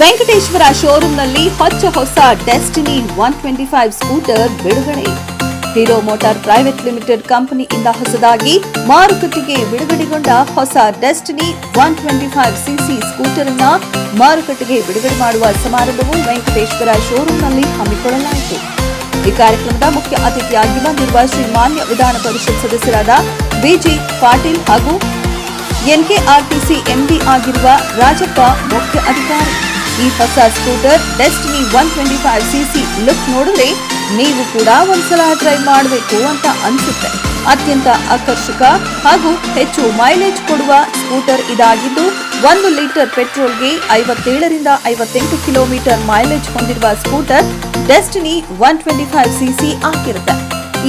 ವೆಂಕಟೇಶ್ವರ ಶೋರೂಂನಲ್ಲಿ ಹೊಚ್ಚ ಹೊಸ Destiny one twenty five scooter ಬಿಡುಗಡೆ. ಹೀರೋ ಮೋಟಾರ್ ಪ್ರೈವೇಟ್ ಲಿಮಿಟೆಡ್ ಕಂಪನಿಯಿಂದ ಹೊಸದಾಗಿ ಮಾರುಕಟ್ಟೆಗೆ ಬಿಡುಗಡೆಗೊಂಡ ಹೊಸ Destiny one twenty five CC scooter ಅನ್ನ ಮಾರುಕಟ್ಟೆಗೆ ಬಿಡುಗಡೆ ಮಾಡುವ ಸಮಾರಂಭವು ವೆಂಕಟೇಶ್ವರ ಶೋರೂಂನಲ್ಲಿ ಹಮ್ಮಿಕೊಳ್ಳಲಾಯಿತು. ಈ ಕಾರ್ಯಕ್ರಮದ ಮುಖ್ಯ ಅತಿಥಿಯಾಗಿ ಬಂದಿರುವ ಶ್ರೀ ಮಾನ್ಯ ವಿಧಾನ ಪರಿಷತ್ ಸದಸ್ಯರಾದ ಬಿಜಿ ಪಾಟೀಲ್ ಹಾಗೂ ಎನ್ಕೆಆರ್ಟಿಸಿ ಎಂಡಿ ಆಗಿರುವ ರಾಜಪ್ಪ ಮುಖ್ಯ ಅಧಿಕಾರಿ. ಈ ಹೊಸ scooter Destiny one twenty five CC look ನೋಡಿದ್ರೆ ನೀವು ಕೂಡ ಒಂದ್ಸಲ ಟ್ರೈ ಮಾಡಬೇಕು ಅಂತ ಅನ್ಸುತ್ತೆ. ಅತ್ಯಂತ ಆಕರ್ಷಕ ಹಾಗೂ ಹೆಚ್ಚು ಮೈಲೇಜ್ ಕೊಡುವ ಸ್ಕೂಟರ್ ಇದಾಗಿದ್ದು, ಒಂದು ಲೀಟರ್ ಪೆಟ್ರೋಲ್ಗೆ ಐವತ್ತೇಳರಿಂದ ಐವತ್ತೆಂಟು ಕಿಲೋಮೀಟರ್ ಮೈಲೇಜ್ ಹೊಂದಿರುವ scooter Destiny one twenty five CC ಆಗಿರುತ್ತೆ.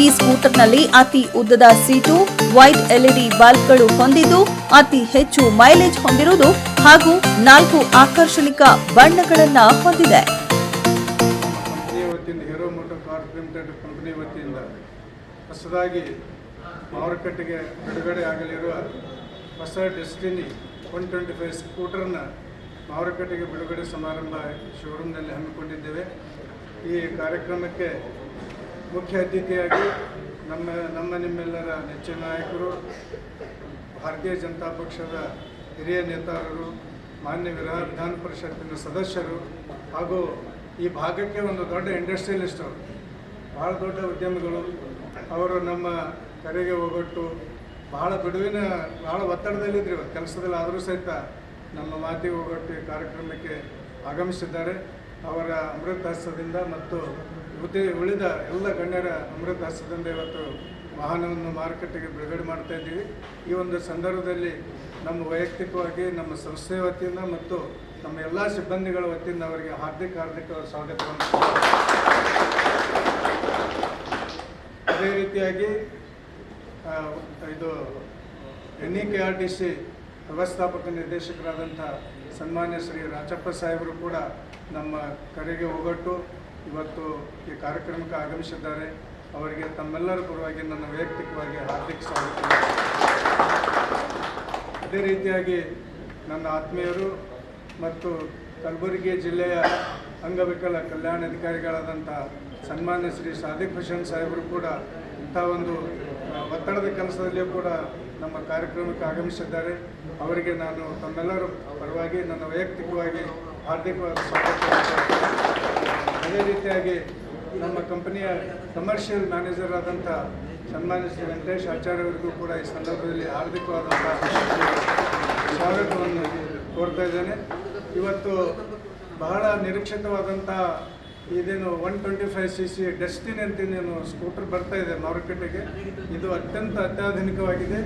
ಈ ಸ್ಕೂಟರ್ನಲ್ಲಿ ಅತಿ ಉದ್ದದ ಸೀಟು, ವೈಟ್ ಎಲ್ಇಡಿ ಬಲ್ಬ್ಗಳು ಹೊಂದಿದ್ದು, ಅತಿ ಹೆಚ್ಚು ಮೈಲೇಜ್ ಹೊಂದಿರುವುದು ಹಾಗೂ ನಾಲ್ಕು ಆಕರ್ಷಣಿಕ ಬಣ್ಣಗಳನ್ನು ಹೊಂದಿದೆ. ಹೀರೋ ಕಂಪನಿ ವತಿಯಿಂದ ಹೊಸದಾಗಿ ಮಾರುಕಟ್ಟೆಗೆ ಬಿಡುಗಡೆ ಆಗಲಿರುವ ಹೊಸ ಡೆಸ್ಟಿನಿ ಒನ್ ಟ್ವೆಂಟಿ ಫೈವ್ ಸ್ಕೂಟರ್ನ ಮಾರುಕಟ್ಟೆಗೆ ಬಿಡುಗಡೆ ಸಮಾರಂಭ ಶೋರೂಮ್ನಲ್ಲಿ ಹಮ್ಮಿಕೊಂಡಿದ್ದೇವೆ. ಈ ಕಾರ್ಯಕ್ರಮಕ್ಕೆ ಮುಖ್ಯ ಅತಿಥಿಯಾಗಿ ನಮ್ಮ ನಮ್ಮ ನಿಮ್ಮೆಲ್ಲರ ನೆಚ್ಚಿನ ನಾಯಕರು, ಭಾರತೀಯ ಜನತಾ ಪಕ್ಷದ ಹಿರಿಯ ನೇತಾರರು, ಮಾನ್ಯ ವಿಧಾನ ವಿಧಾನ ಪರಿಷತ್ತಿನ ಸದಸ್ಯರು ಹಾಗೂ ಈ ಭಾಗಕ್ಕೆ ಒಂದು ದೊಡ್ಡ ಇಂಡಸ್ಟ್ರಿಯಲಿಸ್ಟ್ ಅವರು. ಭಾಳ ದೊಡ್ಡ ಉದ್ಯಮಿಗಳು. ಅವರು ನಮ್ಮ ಕರೆಗೆ ಹೋಗೊಟ್ಟು, ಬಹಳ ಬಿಡುವಿನ ಭಾಳ ಒತ್ತಡದಲ್ಲಿದ್ದರು ಇವತ್ತು ಕೆಲಸದಲ್ಲಿ ಆದರೂ ಸಹಿತ ನಮ್ಮ ಮಾತಿಗೆ ಹೋಗೊಟ್ಟು ಈ ಕಾರ್ಯಕ್ರಮಕ್ಕೆ ಆಗಮಿಸಿದ್ದಾರೆ. ಅವರ ಅಮೃತ ಹಸ್ತದಿಂದ ಮತ್ತು ಉದ್ಯ ಉಳಿದ ಎಲ್ಲ ಗಣ್ಯರ ಅಮೃತ ಹಸ್ತದಿಂದ ಇವತ್ತು ವಾಹನವನ್ನು ಮಾರುಕಟ್ಟೆಗೆ ಬಿಡುಗಡೆ ಮಾಡ್ತಾ ಇದ್ದೀವಿ. ಈ ಒಂದು ಸಂದರ್ಭದಲ್ಲಿ ನಮ್ಮ ವೈಯಕ್ತಿಕವಾಗಿ, ನಮ್ಮ ಸಂಸ್ಥೆ ವತಿಯಿಂದ ಮತ್ತು ನಮ್ಮ ಎಲ್ಲ ಸಿಬ್ಬಂದಿಗಳ ವತಿಯಿಂದ ಅವರಿಗೆ ಹಾರ್ದಿಕ ಹಾರ್ದಿಕ ಸ್ವಾಗತವನ್ನು. ಅದೇ ರೀತಿಯಾಗಿ ಇದು N E K R T C ವ್ಯವಸ್ಥಾಪಕ ನಿರ್ದೇಶಕರಾದಂಥ ಸನ್ಮಾನ್ಯ ಶ್ರೀ ರಾಜಪ್ಪ ಸಾಹೇಬರು ಕೂಡ ನಮ್ಮ ಕರೆಗೆ ಹೋಗೊಟ್ಟು ಇವತ್ತು ಈ ಕಾರ್ಯಕ್ರಮಕ್ಕೆ ಆಗಮಿಸಿದ್ದಾರೆ. ಅವರಿಗೆ ತಮ್ಮೆಲ್ಲರ ಪರವಾಗಿ ನನ್ನ ವೈಯಕ್ತಿಕವಾಗಿ ಹಾರ್ದಿಕ ಸ್ವಾಗತ. ಅದೇ ರೀತಿಯಾಗಿ ನನ್ನ ಆತ್ಮೀಯರು ಮತ್ತು ಕಲಬುರಗಿ ಜಿಲ್ಲೆಯ ಅಂಗವಿಕಲ ಕಲ್ಯಾಣ ಅಧಿಕಾರಿಗಳಾದಂಥ ಸನ್ಮಾನ್ಯ ಶ್ರೀ ಸಾದಿಕ್ ಹುಸೇನ್ ಸಾಹೇಬರು ಕೂಡ ಇಂಥ ಒಂದು ಒತ್ತಡದ ಕೆಲಸದಲ್ಲಿಯೂ ಕೂಡ ನಮ್ಮ ಕಾರ್ಯಕ್ರಮಕ್ಕೆ ಆಗಮಿಸಿದ್ದಾರೆ. ಅವರಿಗೆ ನಾನು ತಮ್ಮೆಲ್ಲರ ಪರವಾಗಿ ನನ್ನ ವೈಯಕ್ತಿಕವಾಗಿ ಹಾರ್ದಿಕವಾದ ಸ್ವಾಗತ. ಅದೇ ರೀತಿಯಾಗಿ ನಮ್ಮ ಕಂಪನಿಯ ಕಮರ್ಷಿಯಲ್ ಮ್ಯಾನೇಜರ್ ಆದಂಥ ಸನ್ಮಾನ್ಯ ಶ್ರೀ ವೆಂಕಟೇಶ್ ಆಚಾರ್ಯ ಅವರಿಗೂ ಕೂಡ ಈ ಸಂದರ್ಭದಲ್ಲಿ ಹಾರ್ದಿಕವಾದಂಥ ಸ್ವಾಗತವನ್ನು ಕೋರ್ತಾ ಇದ್ದೇನೆ. ಇವತ್ತು ಬಹಳ ನಿರೀಕ್ಷಿತವಾದಂಥ ಇದೇನು one twenty five C C Destiny ಅಂತೇನು ಸ್ಕೂಟರ್ ಬರ್ತಾ ಇದೆ ಮಾರುಕಟ್ಟೆಗೆ. ಇದು ಅತ್ಯಂತ ಅತ್ಯಾಧುನಿಕವಾಗಿದೆ.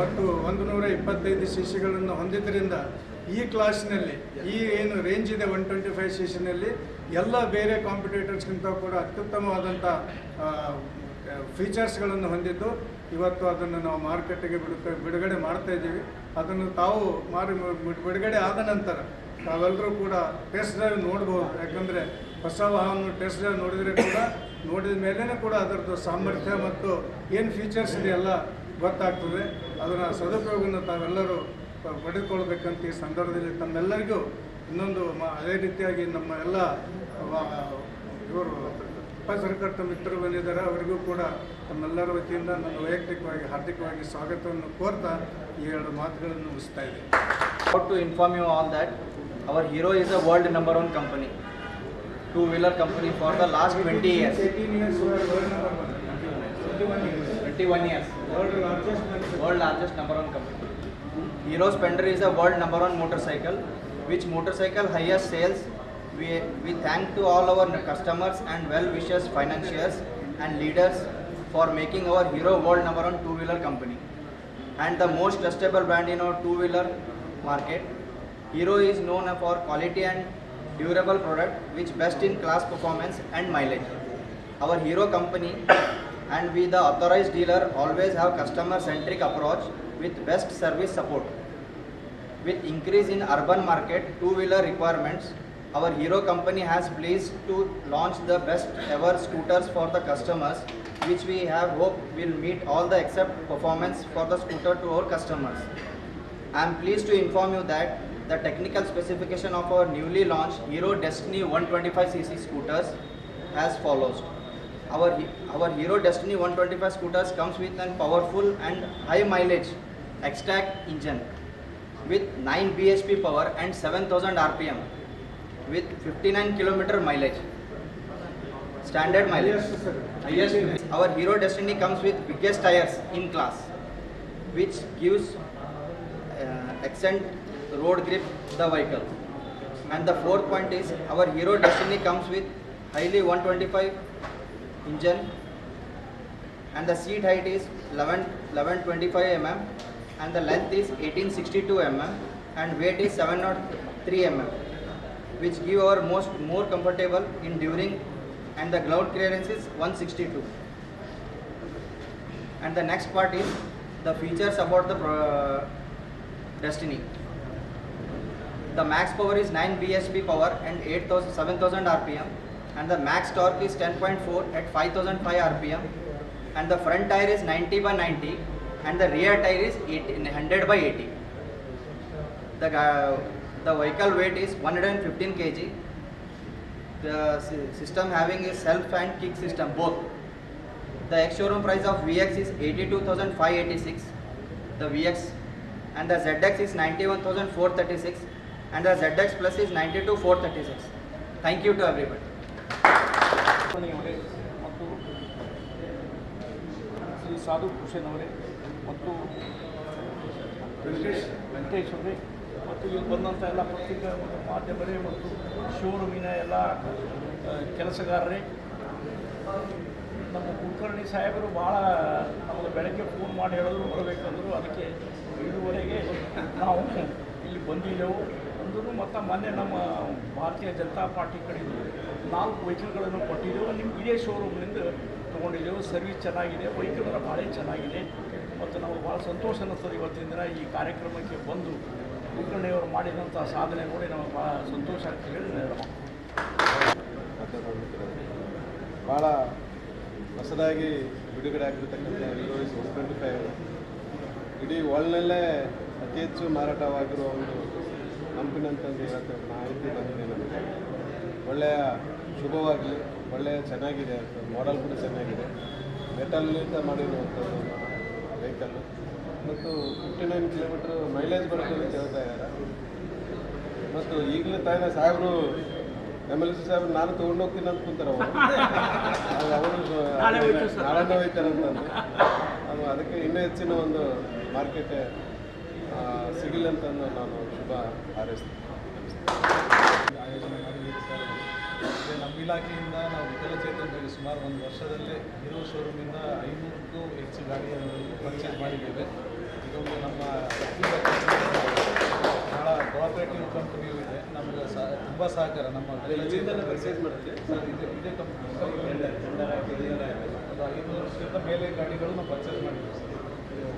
ಮತ್ತು ಒಂದು ನೂರ ಇಪ್ಪತ್ತೈದು ಸಿ ಸಿಗಳನ್ನು ಹೊಂದಿದ್ದರಿಂದ ಈ ಕ್ಲಾಸ್ನಲ್ಲಿ ಈ ಏನು ರೇಂಜ್ ಇದೆ ಒನ್ ಟ್ವೆಂಟಿ ಫೈವ್ ಸಿ ಸಿನಲ್ಲಿ ಎಲ್ಲ ಬೇರೆ ಕಾಂಪಿಟೇಟರ್ಸ್ಗಿಂತ ಕೂಡ ಅತ್ಯುತ್ತಮವಾದಂಥ ಫೀಚರ್ಸ್ಗಳನ್ನು ಹೊಂದಿದ್ದು, ಇವತ್ತು ಅದನ್ನು ನಾವು ಮಾರುಕಟ್ಟೆಗೆ ಬಿಡುತ್ತೆ, ಬಿಡುಗಡೆ ಮಾಡ್ತಾ ಇದ್ದೀವಿ. ಅದನ್ನು ತಾವು ಮಾರಿ ಬಿಡುಗಡೆ ಆದ ನಂತರ ತಾವೆಲ್ಲರೂ ಕೂಡ ಟೆಸ್ಟ್ ಡ್ರೈವ್ ನೋಡ್ಬೋದು. ಯಾಕಂದರೆ ಹೊಸ ವಾಹನ ಟೆಸ್ಟ್ ಡ್ರೈವ್ ನೋಡಿದರೆ ಕೂಡ, ನೋಡಿದ ಮೇಲೇ ಕೂಡ ಅದರದ್ದು ಸಾಮರ್ಥ್ಯ ಮತ್ತು ಏನು ಫೀಚರ್ಸ್ ಇದೆಯಲ್ಲ ಗೊತ್ತಾಗ್ತದೆ. ಅದರ ಸದುಪಯೋಗವನ್ನು ತಾವೆಲ್ಲರೂ ಪಡೆದುಕೊಳ್ಬೇಕಂತ ಈ ಸಂದರ್ಭದಲ್ಲಿ ತಮ್ಮೆಲ್ಲರಿಗೂ ಇನ್ನೊಂದು ಮ ಅದೇ ರೀತಿಯಾಗಿ ನಮ್ಮ ಎಲ್ಲ ಇವರು ಪತ್ರಕರ್ತ ಮಿತ್ರರು ಬಂದಿದ್ದಾರೆ. ಅವರಿಗೂ ಕೂಡ ತಮ್ಮೆಲ್ಲರ ವತಿಯಿಂದ ನನ್ನ ವೈಯಕ್ತಿಕವಾಗಿ ಹಾರ್ದಿಕವಾಗಿ ಸ್ವಾಗತವನ್ನು ಕೋರ್ತಾ ಈ ಎರಡು ಮಾತುಗಳನ್ನು ಮುಗಿಸ್ತಾ ಇದ್ದೀನಿ. To to inform you all that our hero is a world number one company, two for the last 20 years. 21 years. World largest number one company. Hero Spender is the world number one motorcycle, which motorcycle highest sales. We, we thank to all our customers and well wishers, financiers and leaders for making our Hero world number one two wheeler company and the most trustable brand in our two wheeler market. Hero is known for quality and durable product which best in class performance and mileage. Our Hero company and we the authorized dealer always have customer centric approach with best service support. With increase in urban market two wheeler requirements, our Hero company has pleased to launch the best ever scooters for the customers which we have hope will meet all the except performance for the scooter to our customers. I am pleased to inform you that the technical specification of our newly launched Hero Destiny 125cc scooters as follows. Our, our Hero Destiny 125 scooters comes with a powerful and high mileage X-Tac engine with 9 bhp power and 7000 rpm with 59 kilometer mileage. Standard mileage. Sir. Highest. Our Hero Destiny comes with biggest tires in class, which gives uh, excellent road grip to the vehicle. And the fourth point is our Hero Destiny comes with highly 125 engine. And the seat height is 11 1125 mm and the length is 1862 mm and weight is 703 mm which give our most more comfortable in during and the ground clearance is 162 and the next part is the features about the pro- destiny. The max power is 9 bhp power and 8000 7000 rpm and the max torque is 10.4 at 5005 rpm and the front tire is 90 by 90 and the rear tire is 80, 100 by 80 the ga- the vehicle weight is 115 kg. The system having a self and kick system both. The ex showroom price of vx is 82586 the vx and the zx is 91436 and the zx plus is 92436 thank you to everybody ಅವರೇ ಮತ್ತು ಶ್ರೀ ಸಾಧು ಭೂಷಣ್ ಅವರೇ ಮತ್ತು ವೆಂಕಟೇಶ್ ವೆಂಕಟೇಶ್ ಅವರೇ ಮತ್ತು ಇಲ್ಲಿ ಬಂದಂಥ ಎಲ್ಲ ಪತ್ರಿಕಾ ಮಾಧ್ಯಮರೇ ಮತ್ತು ಶೋರೂಮಿನ ಎಲ್ಲ ಕೆಲಸಗಾರರೇ. ನಮ್ಮ ಕುಲಕರ್ಣಿ ಸಾಹೇಬರು ಭಾಳ ನಮಗೆ ಬೆಳಗ್ಗೆ ಫೋನ್ ಮಾಡಿ ಹೇಳಿದ್ರು, ಬರಬೇಕಂದ್ರು ಅದಕ್ಕೆ ಇದುವರೆಗೆ ನಾವು ಇಲ್ಲಿ ಬಂದಿದ್ದೆವು. ಅಂದರೂ ಮತ್ತು ಮೊನ್ನೆ ನಮ್ಮ ಭಾರತೀಯ ಜನತಾ ಪಾರ್ಟಿ ಕಡೆಯಿಂದ ನಾಲ್ಕು ವೆಹಿಕಲ್ಗಳನ್ನು ಕೊಟ್ಟಿದ್ದೆವು ನಿಮ್ಮ ಇದೇ ಶೋರೂಮ್ನಿಂದ ತೊಗೊಂಡಿದ್ದೆವು ಸರ್ವಿಸ್ ಚೆನ್ನಾಗಿದೆ. ವೆಹಿಕಲ್ ಭಾಳ ಚೆನ್ನಾಗಿದೆ. ಮತ್ತು ನಾವು ಭಾಳ ಸಂತೋಷ ಅನ್ನಿಸ್ತದೆ ಇವತ್ತಿನ ದಿನ ಈ ಕಾರ್ಯಕ್ರಮಕ್ಕೆ ಬಂದು ಕುಲಕರ್ಣಿಯವರು ಮಾಡಿದಂಥ ಸಾಧನೆ ನೋಡಿ ನಮಗೆ ಭಾಳ ಸಂತೋಷ ಆಗ್ತದೆ ಹೇಳಿ ಭಾಳ ಹೊಸದಾಗಿ ಬಿಡುಗಡೆ ಆಗಿರ್ತಕ್ಕಂಥ ಇಡೀ ವರ್ಲ್ಡ್ನಲ್ಲೇ ಅತಿ ಹೆಚ್ಚು ಮಾರಾಟವಾಗಿರುವ ಒಂದು ಕಂಪನಿ ಅಂತಂದು ಹೇಳಕ್ಕೆ ಮಾಹಿತಿ ಬಂದಿದೆ ನಮಗೆ. ಒಳ್ಳೆಯ ಶುಭವಾಗಲಿ ಒಳ್ಳೆಯ ಚೆನ್ನಾಗಿದೆ ಮಾಡೆಲ್ ಕೂಡ ಚೆನ್ನಾಗಿದೆ. ಮೆಟಲ್ನಿಂದ ಮಾಡಿರುವಂಥದ್ದು ವೆಹಿಕಲ್ಲು ಮತ್ತು ಫಿಫ್ಟಿ ನೈನ್ ಕಿಲೋಮೀಟ್ರ್ ಮೈಲೇಜ್ ಬರುತ್ತೆ ಅಂತ ಹೇಳ್ತಾ ಇದ್ದಾರೆ. ಮತ್ತು ಈಗಲೂ ತಾನೇ ಸಾಹೇಬರು ಎಂ ಎಲ್ ಸಿ ಸಾಹೇಬ್ರು ನಾನು ತೊಗೊಂಡು ಹೋಗ್ತೀನಿ ಅಂತ ಕುಂತಾರೆ ಅವರು. ಅವರು. ನಾಳೆನೇ ಹೋಯ್ತಾರೆ ಅಂತಂದು. ಅದು ಅದಕ್ಕೆ ಇನ್ನೂ ಹೆಚ್ಚಿನ ಒಂದು ಮಾರ್ಕೆಟ್ ಸಿಗಲಿ ಅಂತಂದು ನಾನು ಶುಭ ಹಾರೈಸ್ತೀನಿ. ಮತ್ತು ನಮ್ಮ ಇಲಾಖೆಯಿಂದ ನಾವು ವಿಕಲಚೇತನರಿಗೆ ಸುಮಾರು ಒಂದು ವರ್ಷದಲ್ಲೇ ಹೀರೋ ಶೋರೂಮಿಂದ ಐನೂರಕ್ಕೂ ಹೆಚ್ಚು ಗಾಡಿಯನ್ನು ಪರ್ಚೇಸ್ ಮಾಡಿದ್ದೇವೆ. ಇದೊಂದು ನಮ್ಮ ಭಾಳ ಕೋಆಪರೇಟಿವ್ ಕಂಪನಿಯೂ ಇದೆ. ನಮಗೆ ಸಹ ತುಂಬ ಸಹಕಾರ. ನಮ್ಮ ಪರ್ಚೇಸ್ ಮಾಡುತ್ತೆ ಸರ್ ಇದೆ ಇದೇ ಕಂಪನಿ ಒಂದು ಐನೂರಕ್ಕಿಂತ ಮೇಲೆ ಗಾಡಿಗಳನ್ನು ಪರ್ಚೇಸ್ ಮಾಡಿದ್ದೀವಿ ಸರ್.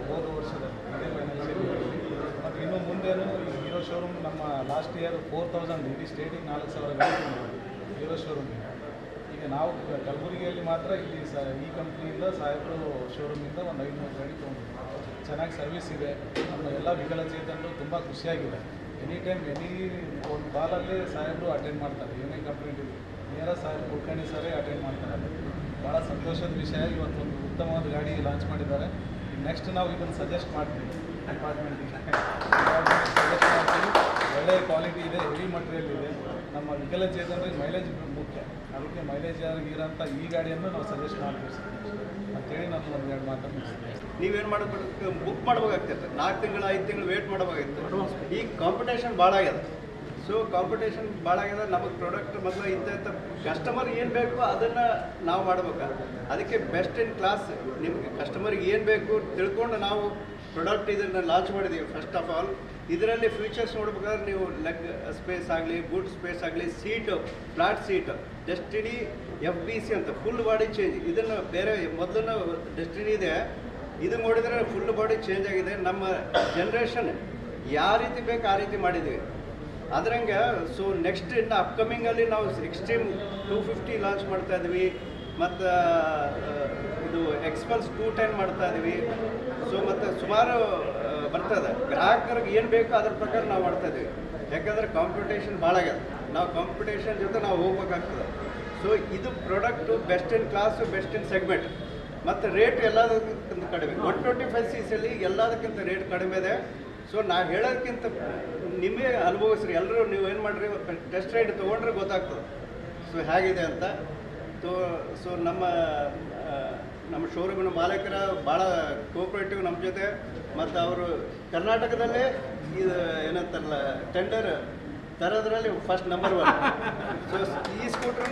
ಹೋದ ವರ್ಷದಲ್ಲಿ ಇದೇ ಫೈನಾನ್ಷಿಯಲ್ ಇಯರಲ್ಲಿ ಮತ್ತು ಇನ್ನು ಮುಂದೇನು ಈ ಹೀರೋ ಶೋರೂಮ್ ನಮ್ಮ ಲಾಸ್ಟ್ ಇಯರ್ ಫೋರ್ ತೌಸಂಡ್ ಇಡೀ ಸ್ಟೇಟಿಗೆ ನಾಲ್ಕು ಸಾವಿರ ಗಾಡಿ ಶೋರೂಮ್ ಈಗ ನಾವು ಕಲಬುರಗಿಯಲ್ಲಿ ಮಾತ್ರ ಇಲ್ಲಿ ಸ ಈ ಕಂಪ್ನಿಯಿಂದ ಸಾಹೇಬರು ಶೋರೂಮಿಂದ ಒಂದು ಐದುನೂರು ಗಾಡಿ ತೊಗೊಂಡು ಚೆನ್ನಾಗಿ ಸರ್ವಿಸ್ ಇದೆ. ನಮ್ಮ ಎಲ್ಲ ವಿಕಲಚೇತನರು ತುಂಬ ಖುಷಿಯಾಗಿದೆ. ಎನಿ ಟೈಮ್ ಎನಿ ಒಂದು ಕಾಲಲ್ಲಿ ಸಾಹೇಬರು ಅಟೆಂಡ್ ಮಾಡ್ತಾರೆ. ಏನೇ ಕಂಪ್ಲೇಂಟ್ ಇದೆ ನೇರ ಸಾಹೇಬ್ ಕುಲ್ಕರ್ಣಿ ಸರೇ ಅಟೆಂಡ್ ಮಾಡ್ತಾರೆ. ಭಾಳ ಸಂತೋಷದ ವಿಷಯ. ಇವತ್ತೊಂದು ಉತ್ತಮವಾದ ಗಾಡಿ ಲಾಂಚ್ ಮಾಡಿದ್ದಾರೆ. ನೆಕ್ಸ್ಟ್ ನಾವು ಇದನ್ನು ಸಜೆಸ್ಟ್ ಮಾಡ್ತೀವಿ. ಡಿಪಾರ್ಟ್ಮೆಂಟಿಗೆ ಸಜೆಸ್ಟ್ ಒಳ್ಳೆಯ ಕ್ವಾಲಿಟಿ ಇದೆ ಹೆವಿ ಮಟೀರಿಯಲ್ ಇದೆ. ನಮ್ಮ ವಿಕಲಚೇತನರಿಗೆ ಮೈಲೇಜ್ ಮುಖ್ಯ. ಅದಕ್ಕೆ ಮೈಲೇಜ್ ಇರೋಂಥ ಈ ಗಾಡಿಯನ್ನು ನಾವು ಸಜೆಸ್ಟ್ ಮಾಡ್ತೀವಿ ಸರ್. ಅಂತೇಳಿ ನಾನು ಒಂದು ಎರಡು ಮಾತನ್ನು ನೀವೇನು ಮಾಡಬೇಕು? ಬುಕ್ ಮಾಡ್ಬೇಕಾಗ್ತೈತೆ ನಾಲ್ಕು ತಿಂಗಳು, ಐದು ತಿಂಗಳು ವೇಟ್ ಮಾಡಬೇಕಾಗಿತ್ತು ಈಗ ಕಾಂಪಿಟೇಷನ್ ಭಾಳ ಆಗ್ಯದ. ಸೊ ಕಾಂಪಿಟೇಷನ್ ಭಾಳ ಆಗ್ಯದ. ನಮಗೆ ಪ್ರಾಡಕ್ಟ್ ಮೊದಲು ಇಂಥ ಇಂಥ ಕಸ್ಟಮರ್ ಏನು ಬೇಕು ಅದನ್ನು ನಾವು ಮಾಡ್ಬೇಕು ಅದಕ್ಕೆ ಬೆಸ್ಟ್ ಇನ್ ಕ್ಲಾಸ್ ನಿಮಗೆ ಕಸ್ಟಮರಿಗೆ ಏನು ಬೇಕು ತಿಳ್ಕೊಂಡು ನಾವು ಪ್ರಾಡಕ್ಟ್ ಇದನ್ನು ಲಾಂಚ್ ಮಾಡಿದ್ದೀವಿ ಫಸ್ಟ್ ಆಫ್ ಆಲ್ ಇದರಲ್ಲಿ ಫ್ಯೂಚರ್ಸ್ ನೋಡ್ಬೇಕಾದ್ರೆ ನೀವು ಲೆಗ್ ಸ್ಪೇಸ್ ಆಗಲಿ ಗುಡ್ ಸ್ಪೇಸ್ ಆಗಲಿ seat flat seat Destiny F B C ಅಂತ ಫುಲ್ ಬಾಡಿ ಚೇಂಜ್ ಇದನ್ನು ಬೇರೆ ಮೊದಲು ಡೆಸ್ಟಿನಿ ಇದೆ. ಇದು ನೋಡಿದರೆ ಫುಲ್ ಬಾಡಿ ಚೇಂಜ್ ಆಗಿದೆ. ನಮ್ಮ ಜನ್ರೇಷನ್ ಯಾವ ರೀತಿ ಬೇಕು ಆ ರೀತಿ ಮಾಡಿದ್ದೀವಿ ಅದರಂಗೆ ಸೊ ನೆಕ್ಸ್ಟ್ ಇನ್ನು ಅಪ್ಕಮಿಂಗಲ್ಲಿ ನಾವು ಎಕ್ಸ್ಟ್ರೀಮ್ ಟೂ ಫಿಫ್ಟಿ ಲಾಂಚ್ ಮಾಡ್ತಾ ಇದ್ವಿ. ಮತ್ತು ಇದು ಎಕ್ಸ್ಪಲ್ಸ್ ಟೂ ಟೆನ್ ಮಾಡ್ತಾ ಇದ್ದೀವಿ ಸೊ ಮತ್ತು ಸುಮಾರು ಬರ್ತದೆ. ಗ್ರಾಹಕರಿಗೆ ಏನು ಬೇಕೋ ಅದ್ರ ಪ್ರಕಾರ ನಾವು ಮಾಡ್ತಾ ಇದ್ದೀವಿ ಯಾಕಂದರೆ ಕಾಂಪಿಟೇಷನ್ ಭಾಳ ಆಗ್ಯದ. ನಾವು ಕಾಂಪಿಟೇಷನ್ ಜೊತೆ ನಾವು ಹೋಗ್ಬೇಕಾಗ್ತದೆ. ಸೊ ಇದು product best in class best in segment ಮತ್ತು ರೇಟ್ ಎಲ್ಲದಕ್ಕಿಂತ ಕಡಿಮೆ. ಒನ್ ಟ್ವೆಂಟಿ ಫೈವ್ ಸಿಸಲ್ಲಿ ಎಲ್ಲದಕ್ಕಿಂತ ರೇಟ್ ಕಡಿಮೆ ಇದೆ. ಸೊ ನಾ ಹೇಳೋದಕ್ಕಿಂತ ನಿಮಗೆ ಅನುಭವಿಸ್ರಿ. ಎಲ್ಲರೂ ನೀವು ಏನು ಮಾಡಿರಿ? ಟೆಸ್ಟ್ ರೈಡ್ ತೊಗೊಂಡ್ರೆ ಗೊತ್ತಾಗ್ತದೆ. ಸೊ ಹೇಗಿದೆ ಅಂತ. ಸೊ ಸೊ ನಮ್ಮ ನಮ್ಮ ಶೋರೂಮಿನ ಮಾಲೀಕರ ಭಾಳ ಕೋಪರೇಟಿವ್ ನಮ್ಮ ಜೊತೆ. ಮತ್ತು ಅವರು ಕರ್ನಾಟಕದಲ್ಲೇ ಇದು ಏನಂತಾರಲ್ಲ ಟೆಂಡರ್ ತರೋದ್ರಲ್ಲಿ ಫಸ್ಟ್ ನಂಬರ್ ಒನ್ ಸೊ ಈ ಸ್ಕೂಟ್ರೂ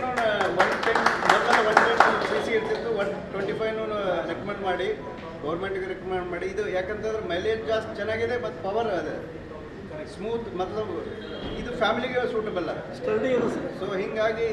ಒನ್ ಟೆನ್ ಮೊದಲ ಒನ್ ಟೆನ್ ಸಿ ಸಿ ಇರ್ತಿತ್ತು. ಒನ್ ಟ್ವೆಂಟಿ ಫೈವ್ನೂ ರೆಕಮೆಂಡ್ ಮಾಡಿ ಗೌರ್ಮೆಂಟಿಗೆ ರೆಕಮೆಂಡ್ ಮಾಡಿ. ಇದು ಯಾಕಂತಂದ್ರೆ ಮೈಲೇಜ್ ಜಾಸ್ತಿ ಚೆನ್ನಾಗಿದೆ ಮತ್ತು ಪವರ್ ಅದೇ. ಸ್ಮೂತ್ ಮತ್ತು ಇದು ಫ್ಯಾಮಿಲಿಗೆ ಸೂಟಬಲ್ಲ ಸೊ ಹೀಗಾಗಿ